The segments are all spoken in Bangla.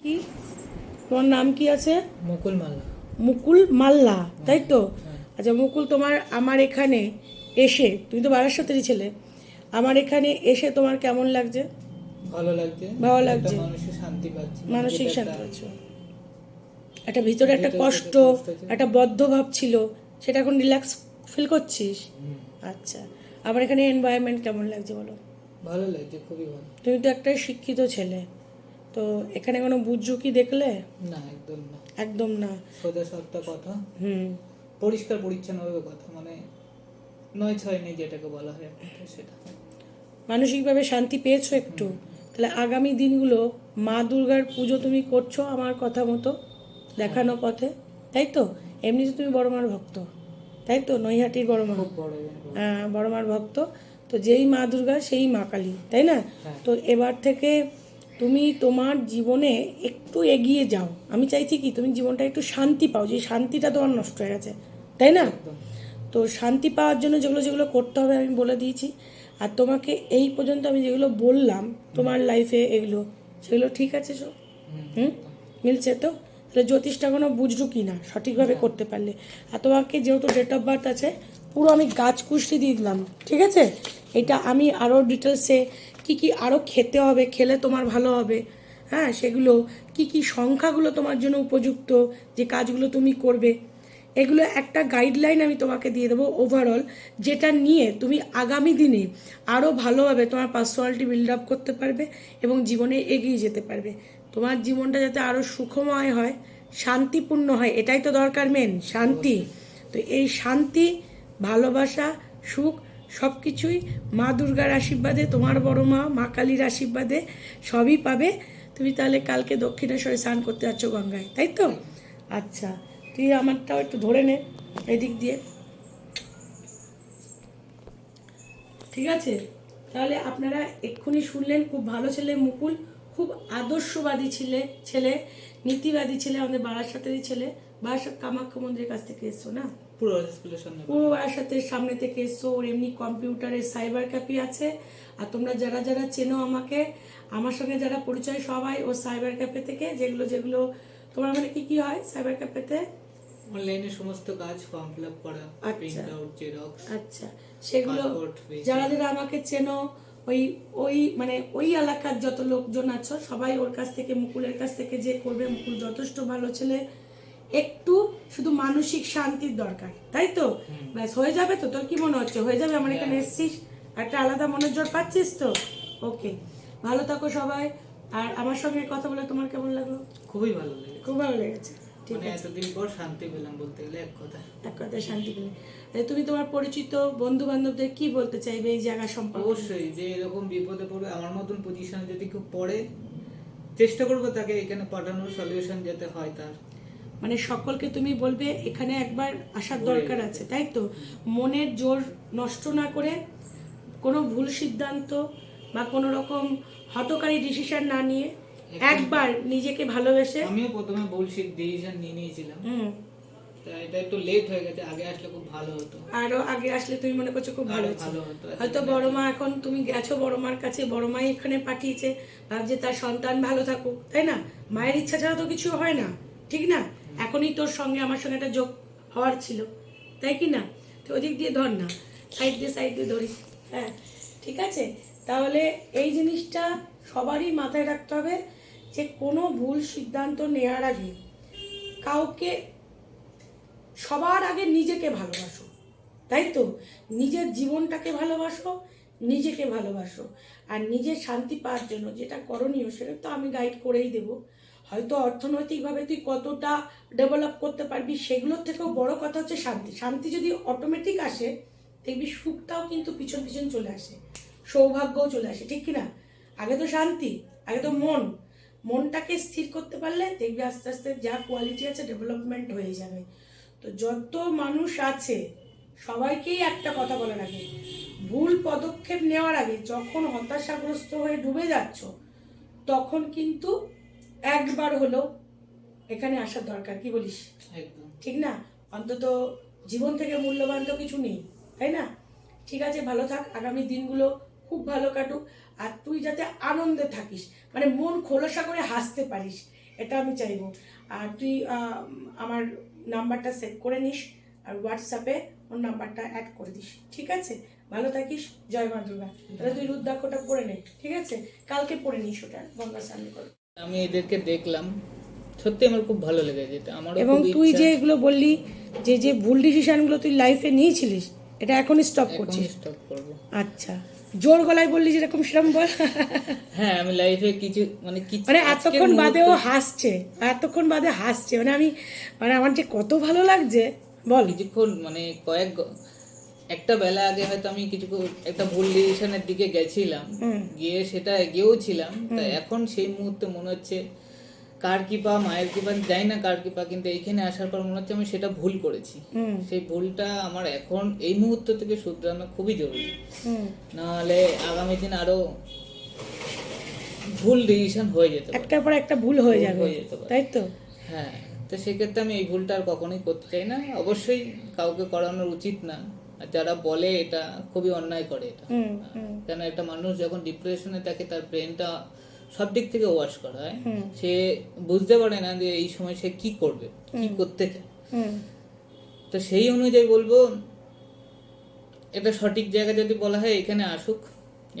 কি? তোমার নাম কি আছে? মুকুল মাল্লা। মুকুল মাল্লা তাই তো? হ্যাঁ। আচ্ছা মুকুল তোমার আমার এখানে এসে তুমি তো বারাসাতেরই ছেলে আমার এখানে এসে তোমার কেমন লাগছে? ভালো লাগছে। ভালো লাগছে। মানসিক শান্তি পাচ্ছি। মানসিক শান্তি পাচ্ছ। একটা ভিতরে একটা কষ্ট। একটা বদ্ধ ভাব ছিল সেটা এখন রিল্যাক্স ফিল করছিস? আচ্ছা আমার এখানে এনভায়রনমেন্ট কেমন লাগছে বলো? ভালো লাগছে খুবই ভালো। তুমি তো একটা শিক্ষিত ছেলে। তো এখানে কোনো বুঝছ কি দেখলে? না একদম না। একদম না। সোজা সাপটা কথা। হুম। পরিষ্কার পরিচ্ছন্নভাবে কথা মানে নয় ছয় নেই যেটাকে বলা হয়। সেটা। মানসিকভাবে শান্তি পেয়েছ একটু? তাহলে আগামী দিনগুলো মা দুর্গার পুজো তুমি করছ আমার কথা মতো? দেখানো পথে? তাই তো? এমনি এমনিতে তুমি বড় মার ভক্ত। তাই তো? নৈহাটির বড় মা বড় হ্যাঁ, মার ভক্ত। তো যেই মা দুর্গা সেই মা কালী। তাই না? হ্যাঁ। তো এবার থেকে তুমি তোমার জীবনে একটু এগিয়ে যাও। আমি চাইছি কি তুমি জীবনটা একটু শান্তি পাও যে শান্তিটা তোমার নষ্ট হয়ে গেছে। তাই না? তো শান্তি পাওয়ার জন্য যেগুলো যেগুলো করতে হবে আমি বলে দিয়েছি। আর তোমাকে এই পর্যন্ত আমি যেগুলো বললাম তোমার লাইফে এগুলো সেগুলো ঠিক আছে সব? হুম, মিলছে তো? তাহলে জ্যোতিষটা কোনো বুঝলো কি না সঠিকভাবে করতে পারলে। আর তোমাকে যেহেতু ডেট অফ বার্থ আছে পুরো আমি গাছ কুষ্টি দিয়ে দিলাম ঠিক আছে? এটা আমি আরও ডিটেলসে কি কি আরও খেতে হবে, খেলে তোমার ভালো হবে হ্যাঁ সেগুলো, কি কি সংখ্যাগুলো তোমার জন্য উপযুক্ত, যে কাজগুলো তুমি করবে, এগুলো একটা গাইডলাইন আমি তোমাকে দিয়ে দেবো ওভারঅল যেটা নিয়ে তুমি আগামী দিনে আরও ভালোভাবে তোমার পার্সোনালিটি বিল্ড আপ করতে পারবে এবং জীবনে এগিয়ে যেতে পারবে। তোমার জীবনটা যাতে আরও সুখময় হয়, শান্তিপূর্ণ হয়, এটাই তো দরকার মেন শান্তি। তো এই শান্তি, ভালোবাসা, সুখ সব কিছুই মা দুর্গার আশীর্বাদে, তোমার বড় মা মা কালীর আশীর্বাদে সবই পাবে। তুমি তাহলে কালকে দক্ষিণেশ্বরে স্নান করতে যাচ্ছ গঙ্গায়, তাই তো? আচ্ছা তুই আমারটাও একটু ধরে নে এদিক দিয়ে। ঠিক আছে? তাহলে আপনারা এক্ষুনি শুনলেন, খুব ভালো ছেলে মুকুল, খুব আদর্শবাদী ছেলে ছেলে, নীতিবাদী ছেলে, আমাদের বারাসাতেরই ছেলে। বারাসাত কামাখ্যা মন্দিরের কাছ থেকে এসছো না? পুরো পুরো বারাসাতের সামনে থেকে ওর এমনি কম্পিউটারের সাইবার ক্যাফে আছে। আর তোমরা যারা যারা চেনো আমাকে আমার সঙ্গে যারা পরিচয় সবাই ও সাইবার ক্যাফে থেকে যেগুলো যেগুলো তোমার মানে কি কি হয় সাইবার ক্যাফেতে অনলাইনে সমস্ত কাজ ফর্ম ফিল আপ করা। প্রিন্ট আউট জেরক্স আচ্ছা। সেগুলো যারা যারা আমাকে চেনো ওই ওই মানে ওই এলাকার যত লোকজন আছো সবাই ওর কাছ থেকে মুকুলের কাছ থেকে যে করবে মুকুল যথেষ্ট ভালো ছেলে। একটু শুধু মানসিক শান্তির দরকার তাই তো? ব্যাস হয়ে যাবে তো? তোর কি মনে হচ্ছে? হয়ে যাবে? আমার এখানে এসছিস একটা আলাদা মনের জোর পাচ্ছিস তো? ওকে ভালো থাকো সবাই। আর আমার সঙ্গে কথা বলে তোমার কেমন লাগল? খুবই ভালো লাগে খুব ভালো লেগেছে। ঠিক মানে আছে। এতদিন পর শান্তি পেলাম বলতে গেলে এক কথা। এক শান্তি পেলে। তুমি তোমার পরিচিত বন্ধু বান্ধবদের কি বলতে চাইবে এই জায়গা সম্পর্কে? অবশ্যই যে এরকম বিপদে পড়বে আমার মতন পজিশনে যদি কেউ পড়ে চেষ্টা করব তাকে এখানে পাঠানোর সলিউশন যাতে হয় তার। মানে সকলকে তুমি বলবে এখানে একবার আসার দরকার আছে তাই তো? মনের জোর নষ্ট না করে কোনো ভুল সিদ্ধান্ত বা কোনো রকম হতকারী ডিসিশন না নিয়ে একবার নিজেকে ভালোবেসে আমিও প্রথমে বুলশিট ডিসিশন নিয়ে নিয়েছিলাম। হুম। এটা একটু লেট হয়ে গেছে আগে আসলে খুব ভালো হতো। আরও আগে আসলে তুমি মনে করছ খুব ভালো ভালো হতো হয়তো বড় মা এখন তুমি গেছো বড় মার কাছে বড় মাই এখানে পাঠিয়েছে ভাবছে তার সন্তান ভালো থাকুক তাই না? মায়ের ইচ্ছা ছাড়া তো কিছু হয় না ঠিক না? এখনই তোর সঙ্গে আমার সঙ্গে একটা যোগ হওয়ার ছিল। তাই কি না? তো ওদিক দিয়ে ধর না। সাইড দিয়ে সাইড দিয়ে ধরি। হ্যাঁ ঠিক আছে? তাহলে এই জিনিসটা সবারই মাথায় রাখতে হবে যে কোনো ভুল সিদ্ধান্ত নেওয়ার আগে কাউকে সবার আগে নিজেকে ভালোবাসো। তাই তো? নিজের জীবনটাকে ভালোবাসো, নিজেকে ভালোবাসো। আর নিজের শান্তি পাওয়ার জন্য যেটা করণীয় সেটা তো আমি গাইড করেই দেবো। হয়তো অর্থনৈতিকভাবে তুই কতটা ডেভেলপ করতে পারবি, সেগুলোর থেকেও বড় কথা হচ্ছে শান্তি। শান্তি যদি অটোমেটিক আসে, দেখবি সুখটাও কিন্তু পিছন পিছন চলে আসে, সৌভাগ্যও চলে আসে, ঠিক কি না? আগে তো শান্তি, আগে তো মন। মনটাকে স্থির করতে পারলে দেখবি আস্তে আস্তে যা কোয়ালিটি আছে ডেভেলপমেন্ট হয়ে যাবে। তো যত মানুষ আছে, সবাইকেই একটা কথা বলে রাখে ভুল পদক্ষেপ নেওয়ার আগে যখন হতাশাগ্রস্ত হয়ে ডুবে যাচ্ছ, তখন কিন্তু একবার হলো এখানে আসার দরকার কি বলিস? একদম। ঠিক না? অন্তত জীবন থেকে মূল্যবান তো কিছু নেই তাই না? ঠিক আছে ভালো থাক আগামী দিনগুলো খুব ভালো কাটুক আর তুই যাতে আনন্দে থাকিস মানে মন খোলসা করে হাসতে পারিস এটা আমি চাইব। আর তুই আমার নাম্বারটা সেভ করে নিস আর হোয়াটসঅ্যাপে ওর নাম্বারটা অ্যাড করে দিস ঠিক আছে? ভালো থাকিস জয় মা দুর্গা। তাহলে তুই রুদ্রাক্ষটা পরে নে ঠিক আছে? কালকে পড়ে নিস ওটা গঙ্গা স্নান করে। আমি এদেরকে দেখলাম। সত্যি আমার খুব ভালো লেগেছে এটা আমারও এবং তুই যে এগুলো বললি যে যে ভুল ডিসিশনগুলো তুই লাইফে নিয়েছিলিস এটা এখনই স্টপ করছিস। স্টপ করব। আচ্ছা জোর গলায় বললি যেরকম সেরকম বল। হ্যাঁ আমি লাইফে কিছু মানে কিছু মানে এতক্ষণ বাদে ও হাসছে এতক্ষণ বাদে হাসছে মানে আমি মানে আমার যে কত ভালো লাগছে বল। কিছুক্ষণ মানে কয়েক একটা বেলা আগে হয়তো আমি কিছু একটা ভুল ডিসিশনের দিকে গেছিলাম। গিয়ে সেটা এগিয়েও ছিলাম। তা এখন সেই মুহূর্তে মনে হচ্ছে কার কৃপা মায়ের কৃপা যাই না কার কৃপা কিন্তু এইখানে আসার পর মনে হচ্ছে আমি সেটা ভুল করেছি। সেই ভুলটা আমার এখন এই মুহূর্ত থেকে শুধরানো খুবই জরুরি। নাহলে আগামী দিন আরও ভুল ডিসিশন হয়ে যেতে একটার পর একটা ভুল হয়ে যাবে। হয়ে। তাই তো? হ্যাঁ তো সেক্ষেত্রে আমি এই ভুলটা আর কখনোই করতে চাই না। অবশ্যই কাউকে করানোর উচিত না। আর যারা বলে এটা খুবই অন্যায় করে এটা। কেন একটা মানুষ যখন ডিপ্রেশনে থাকে তার ব্রেনটা সব দিক থেকে ওয়াশ করা হয়? সে বুঝতে পারে না যে এই সময় সে কি করবে কি করতে চায়। তো সেই অনুযায়ী বলব এটা সঠিক জায়গা যদি বলা হয় এখানে আসুক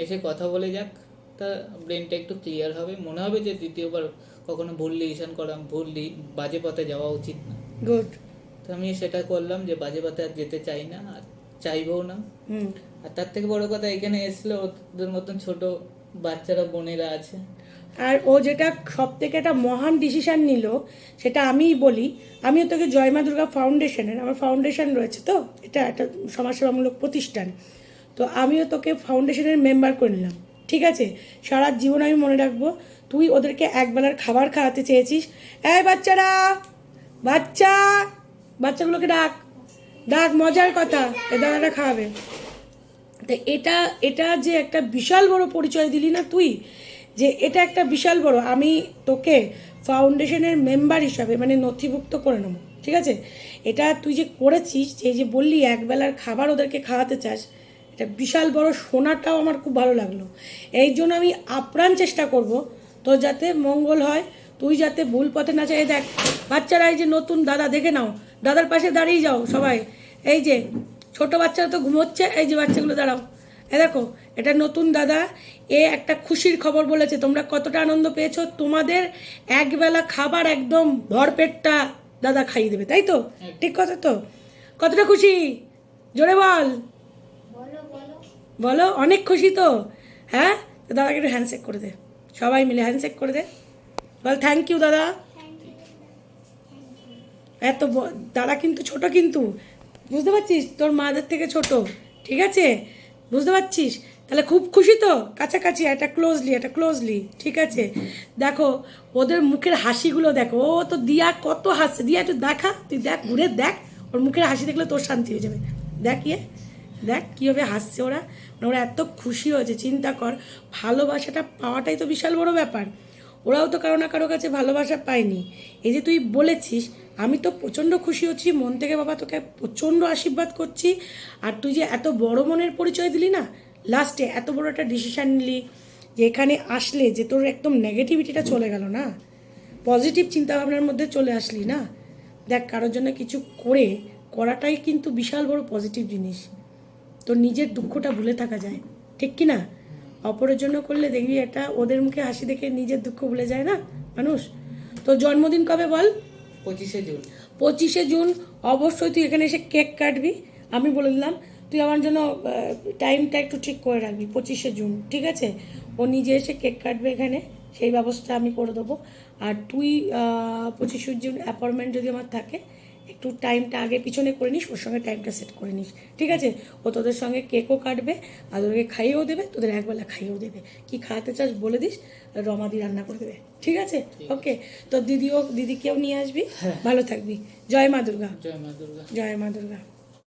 এসে কথা বলে যাক তা ব্রেনটা একটু ক্লিয়ার হবে। মনে হবে যে দ্বিতীয়বার কখনো ভুল ডিসিশন করা ভুল বাজে পথে যাওয়া উচিত না। গুড তো আমি সেটা করলাম যে বাজে পথে আর যেতে চাই না আর চাইবও না। হুম। আর তার থেকে বড় কথা এখানে এসলে ওদের মতন ছোট বাচ্চারা বোনেরা আছে। আর ও যেটা সব থেকে একটা মহান ডিসিশন নিল সেটা আমিই বলি। আমিও তোকে জয়মা দুর্গা ফাউন্ডেশনের আমার ফাউন্ডেশন রয়েছে তো এটা একটা সমাজসেবামূলক প্রতিষ্ঠান। তো আমিও তোকে ফাউন্ডেশনের মেম্বার করে নিলাম। ঠিক আছে? সারা জীবন আমি মনে রাখব তুই ওদেরকে একবেলার খাবার খাওয়াতে চেয়েছিস। এই বাচ্চারা বাচ্চা বাচ্চাগুলোকে ডাক। ডাক মজার কথা, এ দাদাটা খাওয়াবে তো এটা এটা যে একটা বিশাল বড় পরিচয় দিলি না তুই? যে এটা একটা বিশাল বড়, আমি তোকে ফাউন্ডেশনের মেম্বার হিসাবে মানে নথিভুক্ত করে নেব, ঠিক আছে? এটা তুই যে করেছিস, যে যে বললি একবেলার খাবার ওদেরকে খাওয়াতে চাস, এটা বিশাল বড় শোনাটাও আমার খুব ভালো লাগল। এই জন্য আমি আপ্রাণ চেষ্টা করব, তোর যাতে মঙ্গল হয়, তুই যাতে ভুল পথে না চাই দেখ, বাচ্চারা এই যে নতুন দাদা, দেখে নাও, দাদার পাশে দাঁড়িয়ে যাও সবাই। এই যে ছোট বাচ্চারা তো ঘুমোচ্ছে এই যে বাচ্চাগুলো দাঁড়াও। এ দেখো এটা নতুন দাদা এ একটা খুশির খবর বলেছে তোমরা কতটা আনন্দ পেয়েছ? তোমাদের একবেলা খাবার একদম ভরপেটটা দাদা খাইয়ে দেবে তাই তো? ঠিক কথা তো? কতটা খুশি? জোরে বল। বলো অনেক খুশি তো? হ্যাঁ? তো দাদাকে একটু হ্যান্ডশেক করে দে। সবাই মিলে হ্যান্ডশেক করে দে। বল থ্যাংক ইউ দাদা। এত দাদা কিন্তু ছোট কিন্তু। বুঝতে পারছিস? তোর মাদের থেকে ছোট, ঠিক আছে? বুঝতে পারছিস? তাহলে খুব খুশি তো? কাছাকাছি এটা ক্লোজলি এটা ক্লোজলি ঠিক আছে? দেখো, ওদের মুখের হাসিগুলো দেখো। ও তো দিয়া কত হাসছে। দিয়া একটু দেখা, তুই দেখ, ঘুরে দেখ। ওর মুখের হাসি দেখলে তোর শান্তি হয়ে যাবে। দেখ ইয়ে দেখ কীভাবে হাসছে ওরা। মানে ওরা এত খুশি হয়েছে, চিন্তা কর। ভালোবাসাটা পাওয়াটাই তো বিশাল বড় ব্যাপার। ওরাও তো কারও না কারও কাছে ভালোবাসা পায়নি। এই যে তুই বলেছিস আমি তো প্রচণ্ড খুশি হচ্ছি, মন থেকে বাবা তোকে প্রচণ্ড আশীর্বাদ করছি। আর তুই যে এত বড় মনের পরিচয় দিলি না লাস্টে এত বড় একটা ডিসিশান নিলি যে এখানে আসলে যে তোর একদম নেগেটিভিটিটা চলে গেল না পজিটিভ চিন্তাভাবনার মধ্যে চলে আসলি না। দেখ, কারোর জন্য কিছু করে, করাটাই কিন্তু বিশাল বড় পজিটিভ জিনিস। তোর নিজের দুঃখটা ভুলে থাকা যায়, ঠিক কি না? অপরের জন্য করলে দেখবি এটা ওদের মুখে হাসি দেখে নিজের দুঃখ ভুলে যায় না, মানুষ? তোর জন্মদিন কবে বল? পঁচিশে জুন। পঁচিশে জুন, অবশ্যই তুই এখানে এসে কেক কাটবি। আমি বলে দিলাম, তুই আমার জন্য টাইমটা একটু ঠিক করে রাখবি, পঁচিশে জুন, ঠিক আছে? ও নিজে এসে কেক কাটবে এখানে, সেই ব্যবস্থা আমি করে দেবো। আর তুই পঁচিশে জুন অ্যাপয়েন্টমেন্ট যদি আমার থাকে একটু টাইমটা আগে পিছনে করে নিস ওর সঙ্গে টাইমটা সেট করে নিস। ঠিক আছে? ও তোদের সঙ্গে কেকও কাটবে আর তোদেরকে খাইয়েও দেবে তোদের একবেলা খাইয়েও দেবে। কি খাওয়াতে চাস বলে দিস রমাদি রান্না করে দেবে। ঠিক আছে? ওকে তো দিদিও দিদিকেও নিয়ে আসবি। ভালো থাকবি। জয় মা দুর্গা। জয় মা দুর্গা। জয় মা দুর্গা।